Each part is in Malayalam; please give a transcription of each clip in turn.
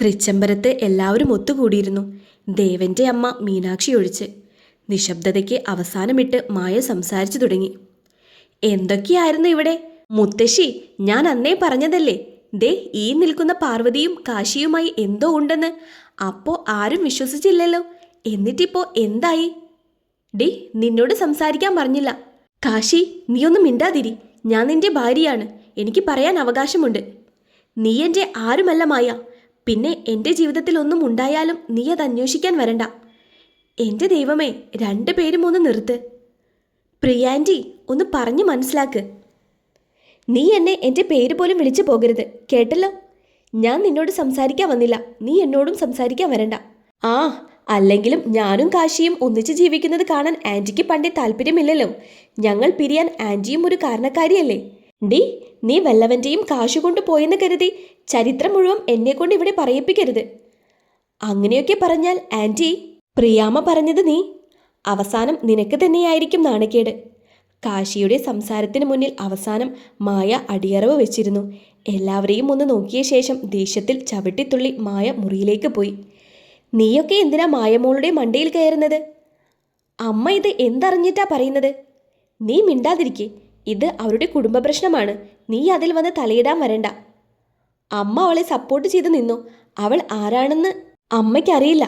തൃച്ചംബരത്ത് എല്ലാവരും ഒത്തുകൂടിയിരുന്നു. ദേവന്റെ അമ്മ മീനാക്ഷി ഒഴിച്ച് നിശബ്ദതയ്ക്ക് അവസാനമിട്ട് മായ സംസാരിച്ചു തുടങ്ങി. എന്തൊക്കെയായിരുന്നു ഇവിടെ? മുത്തശ്ശി ഞാൻ അന്നേ പറഞ്ഞതല്ലേ? ദേ ഈ നിൽക്കുന്ന പാർവതിയും കാശിയുമായി എന്തോ ഉണ്ടെന്ന്. അപ്പോ ആരും വിശ്വസിച്ചില്ലല്ലോ. എന്നിട്ടിപ്പോ എന്തായി? ഡി നിന്നോട് സംസാരിക്കാൻ പറഞ്ഞില്ല. കാശി നീയൊന്നും മിണ്ടാതിരി. ഞാൻ നിന്റെ ഭാര്യയാണ്. എനിക്ക് പറയാൻ അവകാശമുണ്ട്. നീ എന്റെ ആരുമല്ല മായ. പിന്നെ എന്റെ ജീവിതത്തിൽ ഒന്നും ഉണ്ടായാലും നീ അത് അന്വേഷിക്കാൻ വരണ്ട. എന്റെ ദൈവമേ രണ്ടു പേരും ഒന്ന് നിർത്ത്. പ്രിയാന്റി ഒന്ന് പറഞ്ഞു മനസ്സിലാക്ക്. നീ എന്നെ എന്റെ പേര് പോലും വിളിച്ചു പോകരുത് കേട്ടല്ലോ? ഞാൻ നിന്നോട് സംസാരിക്കാൻ വന്നില്ല നീ എന്നോടും സംസാരിക്കാൻ വരണ്ട. ആ അല്ലെങ്കിലും ഞാനും കാശിയും ഒന്നിച്ച് ജീവിക്കുന്നത് കാണാൻ ആന്റിക്ക് പണ്ടേ താല്പര്യമില്ലല്ലോ. ഞങ്ങൾ പിരിയാൻ ആന്റിയും ഒരു കാരണക്കാരിയല്ലേ? ഡി നീ വല്ലവന്റെയും കാശു കൊണ്ട് പോയെന്ന് കരുതി ചരിത്രം മുഴുവൻ എന്നെ കൊണ്ട് ഇവിടെ പറയിപ്പിക്കരുത്. അങ്ങനെയൊക്കെ പറഞ്ഞാൽ ആന്റി പ്രിയാമ പറഞ്ഞത് നീ. അവസാനം നിനക്ക് തന്നെയായിരിക്കും നാണക്കേട്. കാശിയുടെ സംസാരത്തിന് മുന്നിൽ അവസാനം മായ അടിയറവ് വെച്ചിരുന്നു. എല്ലാവരെയും ഒന്ന് നോക്കിയ ശേഷം ദേഷ്യത്തിൽ ചവിട്ടിത്തുള്ളി മായ മുറിയിലേക്ക് പോയി. നീയൊക്കെ എന്തിനാ മായമോളുടെ മണ്ടയിൽ കയറുന്നത്? അമ്മ ഇത് എന്തറിഞ്ഞിട്ടാ പറയുന്നത്? നീ മിണ്ടാതിരിക്കേ. ഇത് അവരുടെ കുടുംബ പ്രശ്നമാണ് നീ അതിൽ വന്ന് തലയിടാൻ വരണ്ട. അമ്മ അവളെ സപ്പോർട്ട് ചെയ്ത് നിന്നു. അവൾ ആരാണെന്ന് അമ്മയ്ക്കറിയില്ല.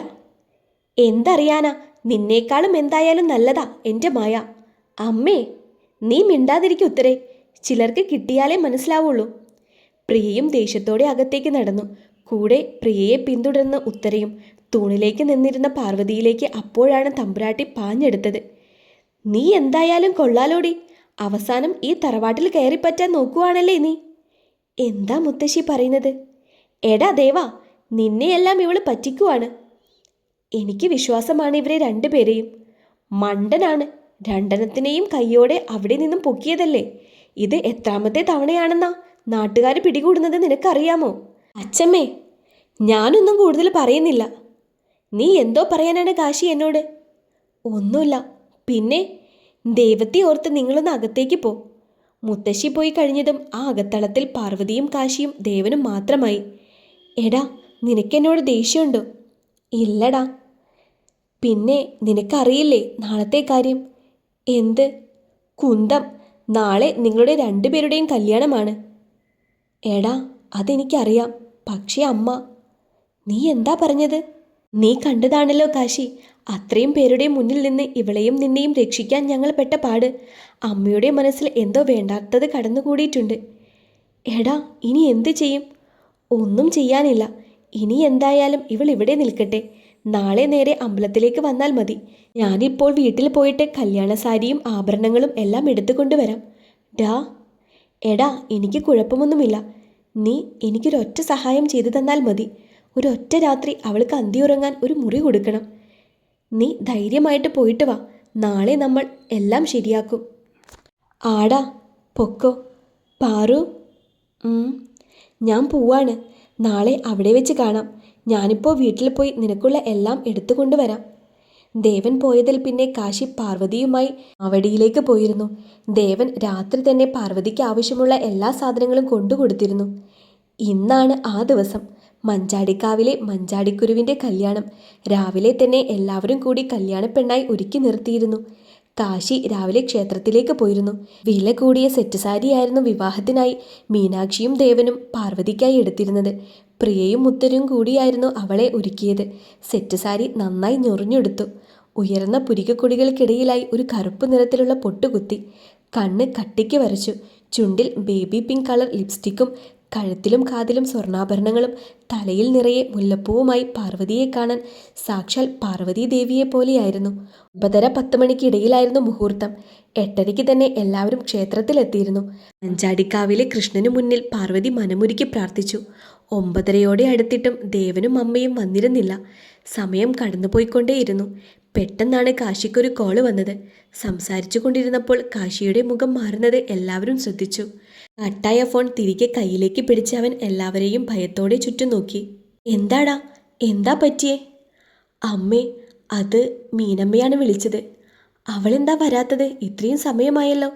എന്തറിയാനാ? നിന്നേക്കാളും എന്തായാലും നല്ലതാ എന്റെ മായ. അമ്മേ നീ മിണ്ടാതിരിക്കും ഉത്തരേ. ചിലർക്ക് കിട്ടിയാലേ മനസ്സിലാവുള്ളൂ. പ്രിയയും ദേഷ്യത്തോടെ അകത്തേക്ക് നടന്നു. കൂടെ പ്രിയയെ പിന്തുടർന്ന് ഉത്തരയും തൂണിലേക്ക് നിന്നിരുന്ന പാർവതിയിലേക്ക് അപ്പോഴാണ് തമ്പുരാട്ടി പാഞ്ഞെടുത്തത്. നീ എന്തായാലും കൊള്ളാലോടി. അവസാനം ഈ തറവാട്ടിൽ കയറിപ്പറ്റാൻ നോക്കുവാണല്ലേ നീ? എന്താ മുത്തശ്ശി പറയുന്നത്? എടാ ദേവാ നിന്നെയെല്ലാം ഇവൾ പറ്റിക്കുവാണ്. എനിക്ക് വിശ്വാസമാണ് ഇവരെ രണ്ടുപേരെയും. മണ്ടനാണ് രണ്ടെണ്ണത്തിനെയും കയ്യോടെ അവിടെ നിന്നും പൊക്കിയതല്ലേ? ഇത് എത്രാമത്തെ തവണയാണെന്നാ നാട്ടുകാർ പിടികൂടുന്നത് നിനക്കറിയാമോ? അച്ഛമ്മേ ഞാനൊന്നും കൂടുതൽ പറയുന്നില്ല. നീ എന്തോ പറയാനാണ് കാശി എന്നോട്? ഒന്നുമില്ല. പിന്നെ ദൈവത്തെ ഓർത്ത് നിങ്ങളൊന്ന് അകത്തേക്ക് പോ. മുത്തശ്ശി പോയി കഴിഞ്ഞതും ആ അകത്തളത്തിൽ പാർവതിയും കാശിയും ദേവനും മാത്രമായി. എടാ നിനക്കെന്നോട് ദേഷ്യമുണ്ടോ? ഇല്ലടാ. പിന്നെ നിനക്കറിയില്ലേ നാളത്തെ കാര്യം? എന്ത്? കുന്തം നാളെ നിങ്ങളുടെ രണ്ടുപേരുടെയും കല്യാണമാണ്. എടാ അതെനിക്കറിയാം. പക്ഷേ അമ്മ നീ എന്താ പറഞ്ഞത്? നീ കണ്ടതാണല്ലോ കാശി. അത്രയും പേരുടെ മുന്നിൽ നിന്ന് ഇവളെയും നിന്നെയും രക്ഷിക്കാൻ ഞങ്ങൾ പെട്ട പാട്. അമ്മയുടെ മനസ്സിൽ എന്തോ വേണ്ടാത്തത് കടന്നുകൂടിയിട്ടുണ്ട്. എടാ ഇനി എന്ത് ചെയ്യും? ഒന്നും ചെയ്യാനില്ല. ഇനി എന്തായാലും ഇവൾ ഇവിടെ നിൽക്കട്ടെ. നാളെ നേരെ അമ്പലത്തിലേക്ക് വന്നാൽ മതി. ഞാനിപ്പോൾ വീട്ടിൽ പോയിട്ട് കല്യാണ സാരിയും ആഭരണങ്ങളും എല്ലാം എടുത്തുകൊണ്ടുവരാം ഡാ എടാ എനിക്ക് കുഴപ്പമൊന്നുമില്ല. നീ എനിക്കൊരൊറ്റ സഹായം ചെയ്തു തന്നാൽ മതി. ഒരൊറ്റ രാത്രി അവൾക്ക് അന്തി ഉറങ്ങാൻ ഒരു മുറി കൊടുക്കണം. നീ ധൈര്യമായിട്ട് പോയിട്ട് വാ. നാളെ നമ്മൾ എല്ലാം ശരിയാക്കും. ആടാ പൊക്കോ. പാറു ഞാൻ പോവാണ്. നാളെ അവിടെ വെച്ച് കാണാം. ഞാനിപ്പോൾ വീട്ടിൽ പോയി നിനക്കുള്ള എല്ലാം എടുത്തുകൊണ്ടുവരാം ദേവൻ പോയതിൽ പിന്നെ കാശി പാർവതിയുമായി അവടിയിലേക്ക് പോയിരുന്നു. ദേവൻ രാത്രി തന്നെ പാർവതിക്ക് ആവശ്യമുള്ള എല്ലാ സാധനങ്ങളും കൊണ്ടുകൊടുത്തിരുന്നു. ഇന്നാണ് ആ ദിവസം. മഞ്ചാടിക്കാവിലെ മഞ്ചാടിക്കുരുവിന്റെ കല്യാണം. രാവിലെ തന്നെ എല്ലാവരും കൂടി കല്യാണപ്പെണ്ണായി ഒരുക്കി നിർത്തിയിരുന്നു. കാശി രാവിലെ ക്ഷേത്രത്തിലേക്ക് പോയിരുന്നു. വില കൂടിയ സെറ്റ് സാരിയായിരുന്നു വിവാഹത്തിനായി മീനാക്ഷിയും ദേവനും പാർവതിക്കായി എടുത്തിരുന്നത്. പ്രിയയും മുത്തരും കൂടിയായിരുന്നു അവളെ ഒരുക്കിയത്. സെറ്റ് സാരി നന്നായി ഞൊറിഞ്ഞെടുത്തു. ഉയർന്ന പുരികക്കൊടികൾക്കിടയിലായി ഒരു കറുപ്പ് നിറത്തിലുള്ള പൊട്ടുകുത്തി. കണ്ണ് കട്ടിക്ക് വരച്ചു. ചുണ്ടിൽ ബേബി പിങ്ക് കളർ ലിപ്സ്റ്റിക്കും കഴുത്തിലും കാതിലും സ്വർണാഭരണങ്ങളും തലയിൽ നിറയെ മുല്ലപ്പൂവുമായി പാർവതിയെ കാണാൻ സാക്ഷാൽ പാർവതി ദേവിയെ പോലെയായിരുന്നു. ഒമ്പതര പത്ത് മണിക്കിടയിലായിരുന്നു മുഹൂർത്തം. എട്ടരയ്ക്ക് തന്നെ എല്ലാവരും ക്ഷേത്രത്തിലെത്തിയിരുന്നു. അഞ്ചാടിക്കാവിലെ കൃഷ്ണനു മുന്നിൽ പാർവതി മനമുരുക്കി പ്രാർത്ഥിച്ചു. ഒമ്പതരയോടെ അടുത്തിട്ടും ദേവനും അമ്മയും വന്നിരുന്നില്ല. സമയം കടന്നുപോയിക്കൊണ്ടേയിരുന്നു. പെട്ടെന്നാണ് കാശിക്കൊരു കോൾ വന്നത്. സംസാരിച്ചു കൊണ്ടിരുന്നപ്പോൾ കാശിയുടെ മുഖം മാറുന്നത് എല്ലാവരും ശ്രദ്ധിച്ചു. കട്ടായ ഫോൺ തിരികെ കയ്യിലേക്ക് പിടിച്ച അവൻ എല്ലാവരെയും ഭയത്തോടെ ചുറ്റും നോക്കി. എന്താടാ? എന്താ പറ്റിയേ? അമ്മേ അത് മീനമ്മയാണ് വിളിച്ചത്. അവളെന്താ വരാത്തത്? ഇത്രയും സമയമായല്ലോ.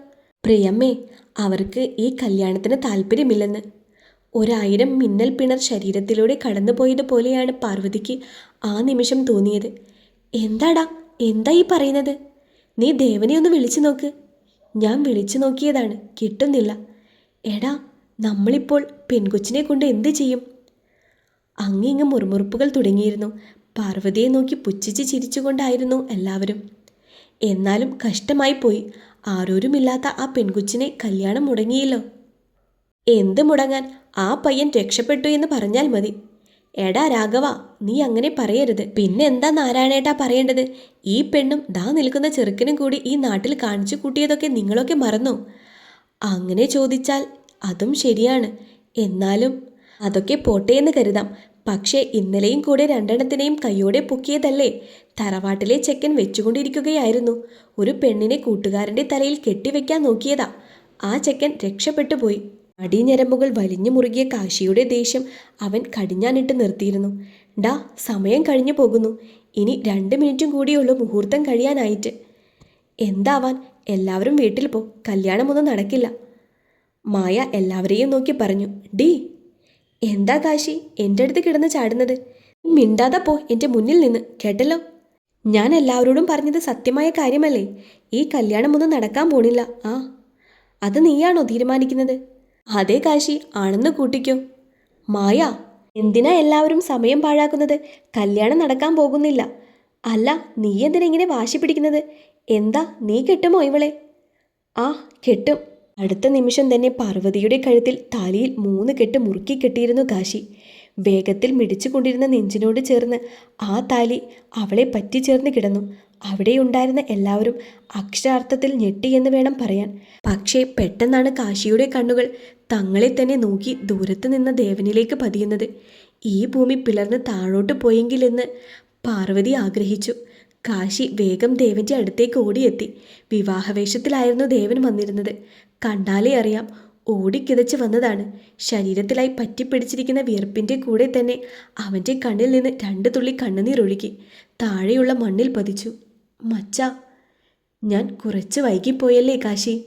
പ്രിയമ്മേ അവർക്ക് ഈ കല്യാണത്തിന് താല്പര്യമില്ലെന്ന്. ഒരായിരം മിന്നൽ പിണർ ശരീരത്തിലൂടെ കടന്നുപോയതുപോലെയാണ് പാർവതിക്ക് ആ നിമിഷം തോന്നിയത്. എന്താടാ? എന്താ ഈ പറയുന്നത്? നീ ദേവനെ ഒന്ന് വിളിച്ചു നോക്ക്. ഞാൻ വിളിച്ചു നോക്കിയതാണ്. കിട്ടുന്നില്ല. എടാ നമ്മളിപ്പോൾ പെൺകൊച്ചിനെ കൊണ്ട് എന്ത് ചെയ്യും? അങ്ങിങ്ങ് മുറുമുറുപ്പുകൾ തുടങ്ങിയിരുന്നു. പാർവതിയെ നോക്കി പുച്ഛിച്ച് ചിരിച്ചുകൊണ്ടായിരുന്നു എല്ലാവരും. എന്നാലും കഷ്ടമായി പോയി. ആരോരുമില്ലാത്ത ആ പെൺകൊച്ചിനെ കല്യാണം മുടങ്ങിയല്ലോ. എന്ത് മുടങ്ങാൻ? ആ പയ്യൻ രക്ഷപ്പെട്ടു എന്ന് പറഞ്ഞാൽ മതി. എടാ രാഘവ നീ അങ്ങനെ പറയരുത്. പിന്നെ എന്താ നാരായണേട്ടാ പറയേണ്ടത്? ഈ പെണ്ണും ദാ നിൽക്കുന്ന ചെറുക്കനും കൂടി ഈ നാട്ടിൽ കാണിച്ചു കൂട്ടിയതൊക്കെ നിങ്ങളൊക്കെ മറന്നോ? അങ്ങനെ ചോദിച്ചാൽ അതും ശരിയാണ്. എന്നാലും അതൊക്കെ പോട്ടെ എന്ന് കരുതാം. പക്ഷേ ഇന്നലെയും കൂടെ രണ്ടെണ്ണത്തിനെയും കൈയോടെ പൊക്കിയതല്ലേ? തറവാട്ടിലെ ചെക്കൻ വെച്ചുകൊണ്ടിരിക്കുകയായിരുന്നു. ഒരു പെണ്ണിനെ കൂട്ടുകാരന്റെ തലയിൽ കെട്ടിവെക്കാൻ നോക്കിയതാ. ആ ചെക്കൻ രക്ഷപ്പെട്ടു പോയി. അടിഞ്ഞരമ്പുകൾ വലിഞ്ഞു മുറുകിയ കാശിയുടെ ദേഷ്യം അവൻ കടിഞ്ഞാനിട്ട് നിർത്തിയിരുന്നു. ഡാ സമയം കഴിഞ്ഞു പോകുന്നു. ഇനി രണ്ട് മിനിറ്റും കൂടിയുള്ള മുഹൂർത്തം കഴിയാനായിട്ട്. എന്താവാൻ എല്ലാവരും വീട്ടിൽ പോ. കല്യാണമൊന്നും നടക്കില്ല. മായ എല്ലാവരെയും നോക്കി പറഞ്ഞു ഡി എന്താ കാശി? എന്റെ അടുത്ത് കിടന്ന് ചാടുന്നത്. മിണ്ടാതെ പോ എന്റെ മുന്നിൽ നിന്ന്. കേട്ടല്ലോ? ഞാൻ എല്ലാവരോടും പറഞ്ഞത് സത്യമായ കാര്യമല്ലേ? ഈ കല്യാണമൊന്നും നടക്കാൻ പോണില്ല. ആ അത് നീയാണോ തീരുമാനിക്കുന്നത്? അതേ കാശി ആണെന്ന് കൂട്ടിക്കോ. മായ എന്തിനാ എല്ലാവരും സമയം പാഴാക്കുന്നത്? കല്യാണം നടക്കാൻ പോകുന്നില്ല. അല്ല നീ എന്തിനാ ഇങ്ങനെ വാശി പിടിക്കുന്നത്? എന്താ നീ കെട്ടുമോ ഇവളെ? ആ കെട്ടും. അടുത്ത നിമിഷം തന്നെ പാർവതിയുടെ കഴുത്തിൽ താലിയിൽ മൂന്ന് കെട്ട് മുറുക്കി കെട്ടിയിരുന്നു കാശി. വേഗത്തിൽ മിടിച്ചുകൊണ്ടിരുന്ന നെഞ്ചിനോട് ചേർന്ന് ആ താലി അവളെ പറ്റിച്ചേർന്ന് കിടന്നു. അവിടെയുണ്ടായിരുന്ന എല്ലാവരും അക്ഷരാർത്ഥത്തിൽ ഞെട്ടിയെന്ന് വേണം പറയാൻ. പക്ഷേ പെട്ടെന്നാണ് കാശിയുടെ കണ്ണുകൾ തങ്ങളെ തന്നെ നോക്കി ദൂരത്ത് നിന്ന ദേവനിലേക്ക് പതിയുന്നത്. ഈ ഭൂമി പിളർന്ന് താഴോട്ട് പോയെങ്കിലെന്ന് പാർവതി ആഗ്രഹിച്ചു. കാശി വേഗം ദേവന്റെ അടുത്തേക്ക് ഓടിയെത്തി. വിവാഹവേഷത്തിലായിരുന്നു ദേവൻ വന്നിരുന്നത്. കണ്ടാലേ അറിയാം ഓടിക്കിതച്ച് വന്നതാണ്. ശരീരത്തിലായി പറ്റിപ്പിടിച്ചിരിക്കുന്ന വിയർപ്പിന്റെ കൂടെ തന്നെ അവന്റെ കണ്ണിൽ നിന്ന് രണ്ട് തുള്ളി കണ്ണുനീർ ഒഴുകി. താഴെയുള്ള മണ്ണിൽ പതിച്ചു. മച്ച ഞാൻ കുറച്ച് വൈകിപ്പോയല്ലേ കാശി?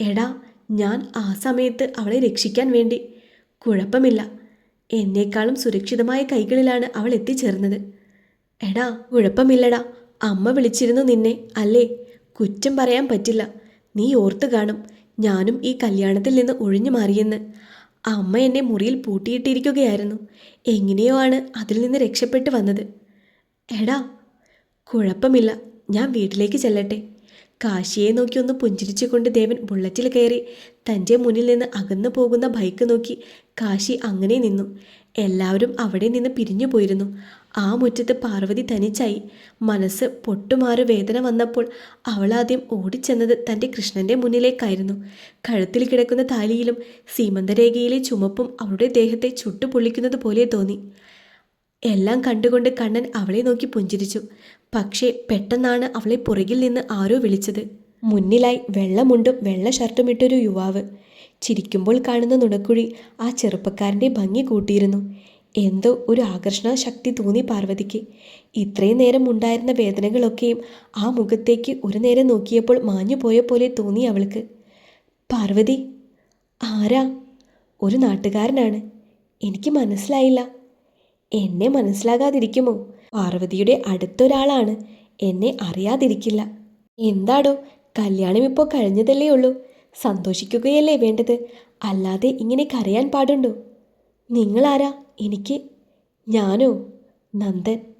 എടാ ഞാൻ ആ സമയത്ത് അവളെ രക്ഷിക്കാൻ വേണ്ടി. കുഴപ്പമില്ല. എന്നേക്കാളും സുരക്ഷിതമായ കൈകളിലാണ് അവൾ എത്തിച്ചേർന്നത്. എടാ കുഴപ്പമില്ലടാ അമ്മ വിളിച്ചിരുന്നു നിന്നെ. അല്ലേ? കുറ്റം പറയാൻ പറ്റില്ല. നീ ഓർത്തു കാണും. ഞാനും ഈ കല്യാണത്തിൽ നിന്ന് ഒഴിഞ്ഞു മാറിയെന്ന്. അമ്മ എന്നെ മുറിയിൽ പൂട്ടിയിട്ടിരിക്കുകയായിരുന്നു. എങ്ങനെയോ ആണ് അതിൽ നിന്ന് രക്ഷപ്പെട്ടു വന്നത്. എടാ കുഴപ്പമില്ല. ഞാൻ വീട്ടിലേക്ക് ചെല്ലട്ടെ. കാശിയെ നോക്കി ഒന്ന് പുഞ്ചിരിച്ചുകൊണ്ട് ദേവൻ ബുള്ളറ്റിൽ കയറി തന്റെ മുന്നിൽ നിന്ന് അകന്നു പോകുന്ന ബൈക്ക് നോക്കി കാശി അങ്ങനെ നിന്നു. എല്ലാവരും അവിടെ നിന്ന് പിരിഞ്ഞു പോയിരുന്നു. ആ മുറ്റത്ത് പാർവതി തനിച്ചായി. മനസ്സ് പൊട്ടുമാറി വേദന വന്നപ്പോൾ അവളാദ്യം ഓടിച്ചെന്നത് തന്റെ കൃഷ്ണന്റെ മുന്നിലേക്കായിരുന്നു. കഴുത്തിൽ കിടക്കുന്ന താലിയിലും സീമന്തരേഖയിലെ ചുമപ്പും അവളുടെ ദേഹത്തെ ചുട്ടുപൊള്ളിക്കുന്നത് പോലെ തോന്നി. എല്ലാം കണ്ടുകൊണ്ട് കണ്ണൻ അവളെ നോക്കി പുഞ്ചിരിച്ചു. പക്ഷേ പെട്ടെന്നാണ് അവളെ പുറകിൽ നിന്ന് ആരോ വിളിച്ചത്. മുന്നിലായി വെള്ളമുണ്ടും വെള്ള ഷർട്ടും ഇട്ടൊരു യുവാവ്. ചിരിക്കുമ്പോൾ കാണുന്ന നുണക്കുഴി ആ ചെറുപ്പക്കാരന്റെ ഭംഗി കൂട്ടിയിരുന്നു. എന്തോ ഒരു ആകർഷണ ശക്തി തോന്നി പാർവതിക്ക്. ഇത്രയും നേരം ഉണ്ടായിരുന്ന വേദനകളൊക്കെയും ആ മുഖത്തേക്ക് ഒരു നേരം നോക്കിയപ്പോൾ മാഞ്ഞുപോയ പോലെ തോന്നി അവൾക്ക്. പാർവതി ആരാ? ഒരു നാട്ടുകാരനാണ്. എനിക്ക് മനസ്സിലായില്ല. എന്നെ മനസ്സിലാകാതിരിക്കുമോ? പാർവതിയുടെ അടുത്തൊരാളാണ്. എന്നെ അറിയാതിരിക്കില്ല. എന്താടോ കല്യാണം ഇപ്പോൾ കഴിഞ്ഞതല്ലേ ഉള്ളൂ. സന്തോഷിക്കുകയല്ലേ വേണ്ടത്? അല്ലാതെ ഇങ്ങനെ കരയാൻ പാടുണ്ടോ? നിങ്ങളാരാ എനിക്ക്? ഞാനോ? നന്ദൻ.